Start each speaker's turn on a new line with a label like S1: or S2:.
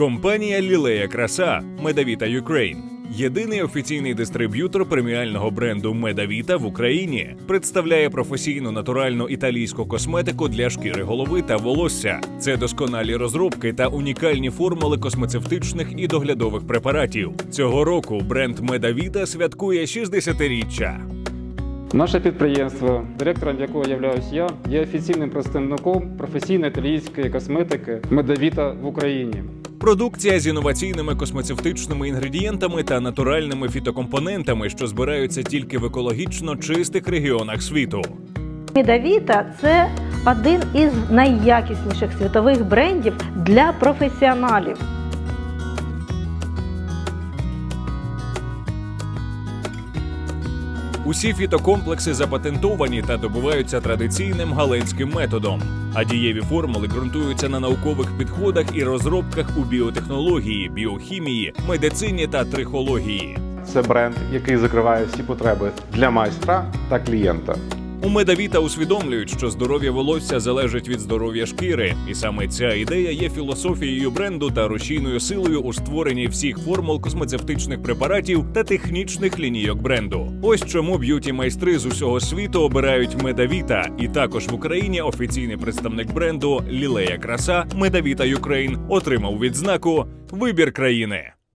S1: Компанія Лілея Краса Медавіта Юкрейн. Єдиний офіційний дистриб'ютор преміального бренду Медавіта в Україні представляє професійну натуральну італійську косметику для шкіри голови та волосся. Це досконалі розробки та унікальні формули космецевтичних і доглядових препаратів. Цього року бренд Медавіта святкує 60-річчя.
S2: Наше підприємство, директором якого являюсь я, є офіційним представником професійної італійської косметики Медавіта в Україні.
S1: Продукція з інноваційними космецевтичними інгредієнтами та натуральними фітокомпонентами, що збираються тільки в екологічно чистих регіонах світу.
S3: Медавіта це один із найякісніших світових брендів для професіоналів.
S1: Усі фітокомплекси запатентовані та добуваються традиційним галенським методом. А дієві формули ґрунтуються на наукових підходах і розробках у біотехнології, біохімії, медицині та трихології.
S4: Це бренд, який закриває всі потреби для майстра та клієнта.
S1: У Медавіта усвідомлюють, що здоров'я волосся залежить від здоров'я шкіри, і саме ця ідея є філософією бренду та рушійною силою у створенні всіх формул космецевтичних препаратів та технічних лінійок бренду. Ось чому б'юті майстри з усього світу обирають Медавіта, і також в Україні офіційний представник бренду Лілея Краса Медавіта Юкрейн отримав відзнаку Вибір країни.